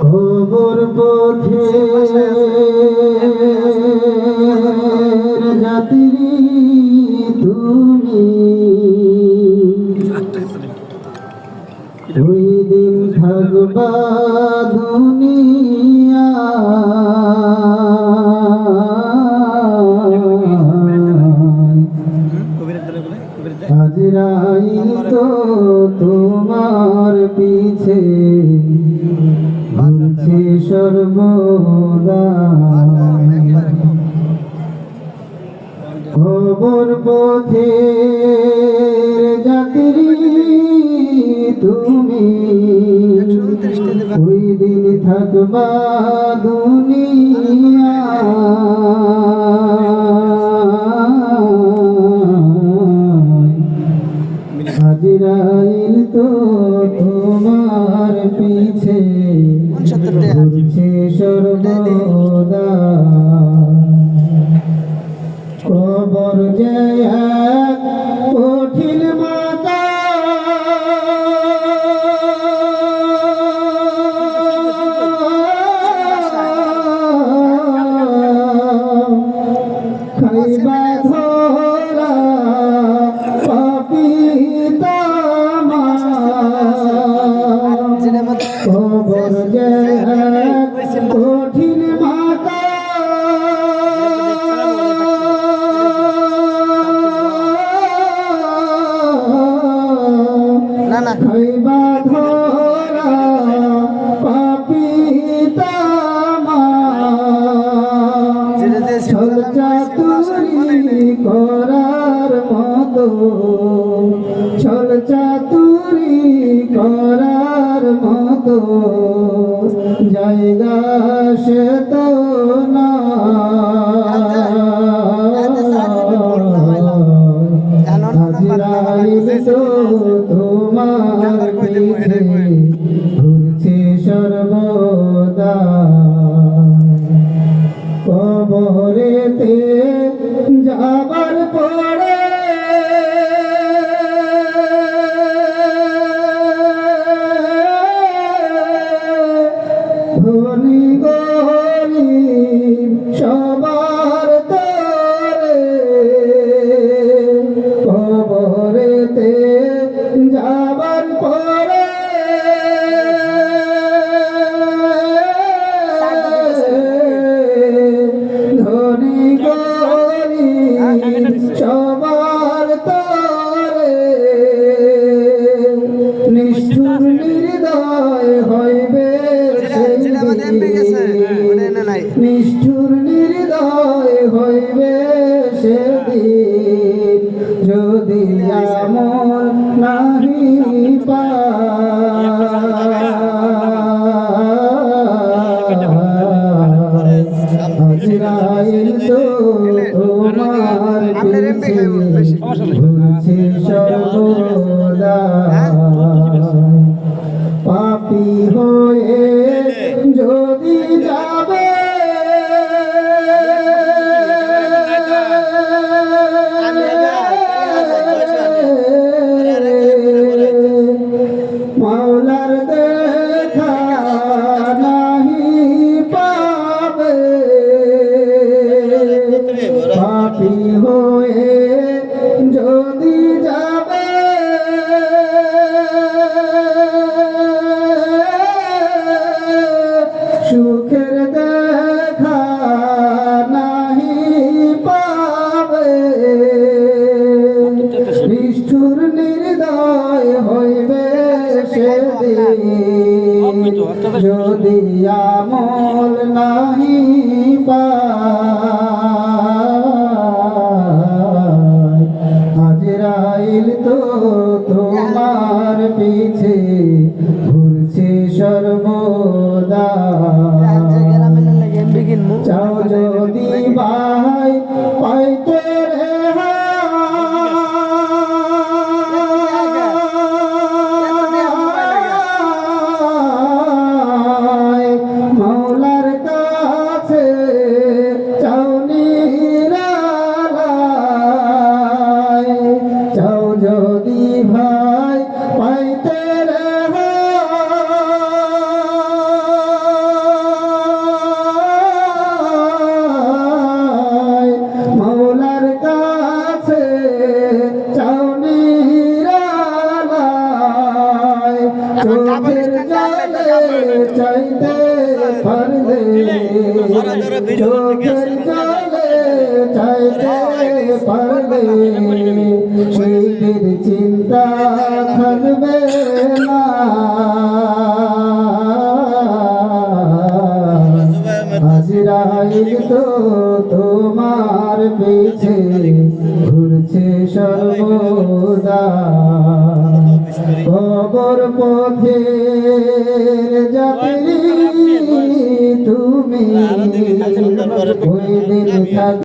খবর পথে যাত্রী তুমি ওই দিন থাকবা দুনিয়া। তো তোমার পিছে। সর্বদা খবর পথে যাত্রী তুমি। ওই দিন থাকবা দুনিয়া হাজিরাইল তো তোমার পিছে। সর্বদা। কবর জয় ছল চাতুরি করার মতো। ছল চাতুরি করার মতো। জায়গা সে তো না। গরিব সেদিন যদি আমল নাহি পাইল তো তোমার পাপি হয়ে যদি যাবে, সুখের দেখা নাহি পাবে। নিষ্ঠুর নির্দয় হইবে সেদিন। যদি আমল নাহি পায় হাজরাইল তো তোমার পিছে ঘুরছে সর্বদা। চাও আছে চাইতে পারবে চোখের জলে চাইতে পারবে সেইদের চিন্তা থাকবে না। হাজিরা তো তোমার পিছে। কবর পথে যাত্রী তুমি ওই দিন থাক